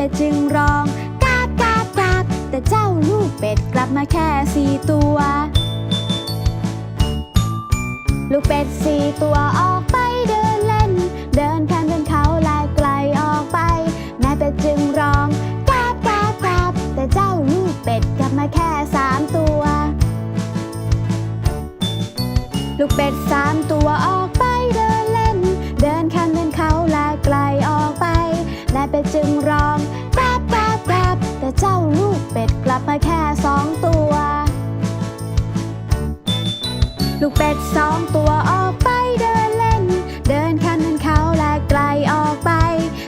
เป็ดจึงร้องกาบกาบกาบแต่เจ้าลูกเป็ดกลับมาแค่สี่ตัว ลูกเป็ดสี่ตัวออก บมาแค่สองตัว ลูกเป็ดสองตัวออกไปเดินเล่น เดินข้ามเนินเขาและไกลออกไป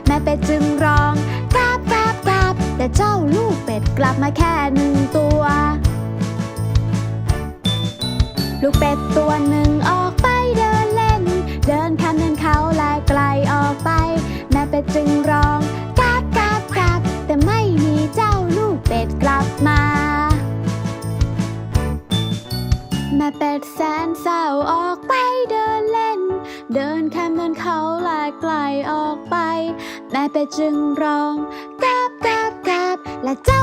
แม่เป็ดจึงร้องกราบกราบกราบแต่เจ้าลูกเป็ดกลับมาแค่หนึ่งตัว ลูกเป็ดตัวหนึ่งออกไปเดินเล่น เดินข้ามเนินเขาและไกลออกไป แม่เป็ดจึงร้อง แม่เป็ดแสนเศร้าออกไปเดินเล่น เดินข้ามเนินเขาและไกลออกไป แม่เป็ดจึงร้องกาบกาบกาบและเจ้า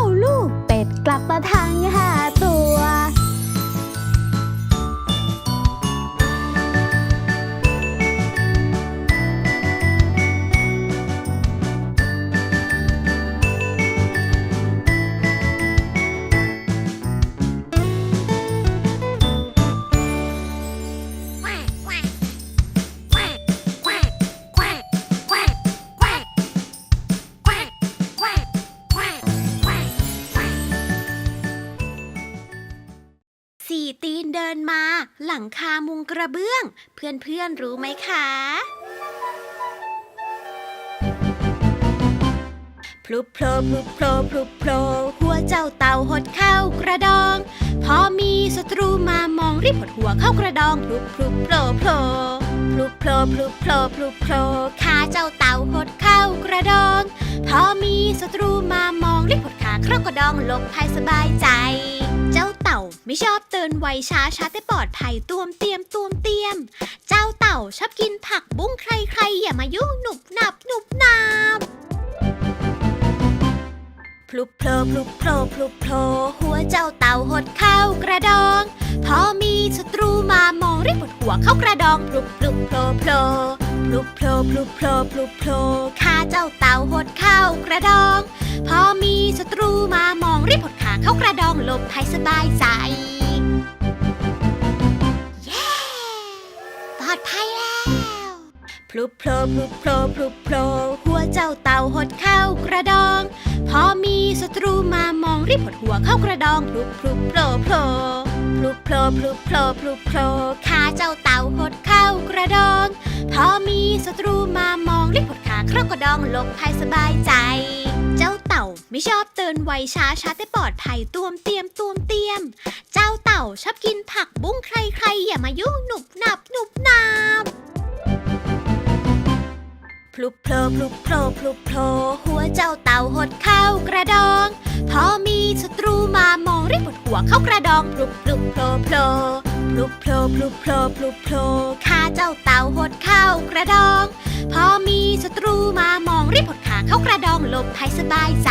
สี่ตีนเดินมา หลังคามุงกระเบื้อง เพื่อนๆรู้ไหมคะ พลุโผล่พลุโผล่พลุโผล่หัวเจ้าเต่าหดเข้ากระดอง พอมีศัตรูมามองรีบหดหัวเข้ากระดอง พลุพลุโผล่โผล่พลุโผล่พลุโผล่พลุโผล่ขาเจ้าเต่าหดเข้ากระดอง พอมีศัตรูมามองรีบหดขาเข้ากระดองหลบภัยสบายใจ เจ้าเต่าไม่ชอบเดินไวช้าช้าแต่ปลอดภัยตวมเตรียมตวมเตรียม เจ้าเต่าชอบกินผักบุ้งใครๆอย่ามายุ่งหนุบหนับหนุบหนับพลุบโผล่พลุบโผล่พลุบโผล่หัวเจ้าเต่าหดเข้ากระดอง พอมีศัตรูมามองรีบหดหัวเข้ากระดองพลุบพลุบโผล่โผล่พลุบโผล่พลุบโผล่พลุบโผล่ขาเจ้าเต่าหดเข้ากระดอง พอมีศัตรูมามองรีบหด เข้ากระดองหลบภัยสบายใจ เย้ ปลอดภัยแล้ว พลุบโผล่พลุบโผล่พลุบโผล่หัวเจ้าเต่าหดเข้ากระดอง พอมีศัตรูมามองรีบหดหัวเข้ากระดองพลุพลุโผล่โผล่พลุบโผล่พลุบโผล่พลุบโผล่ขาเจ้าเต่าหดเข้ากระดอง พอมีศัตรูมามองรีบหดขาเข้ากระดองหลบภัยสบายใจ ไม่ชอบเดินไวช้าช้าแต่ปลอดภัยตวมเตรียมตวมเตรียม เจ้าเต่าชอบกินผักบุ้งใครๆ อย่ามายุ่งหนุบหนับหนุบหนับพลุบโผล่พลุบโผล่พลุบโผล่หัวเจ้าเต่าหดเข้ากระดอง พอมีศัตรูมามองรีบหดหัวเข้ากระดองพลุบพลุบโผล่โผล่พลุบโผล่พลุบโผล่พลุบโผล่ขาเจ้าเต่าหดเข้ากระดอง พอมีศัตรูมามองรีบผดขาเข้ากระดองหลบภัยสบายใจ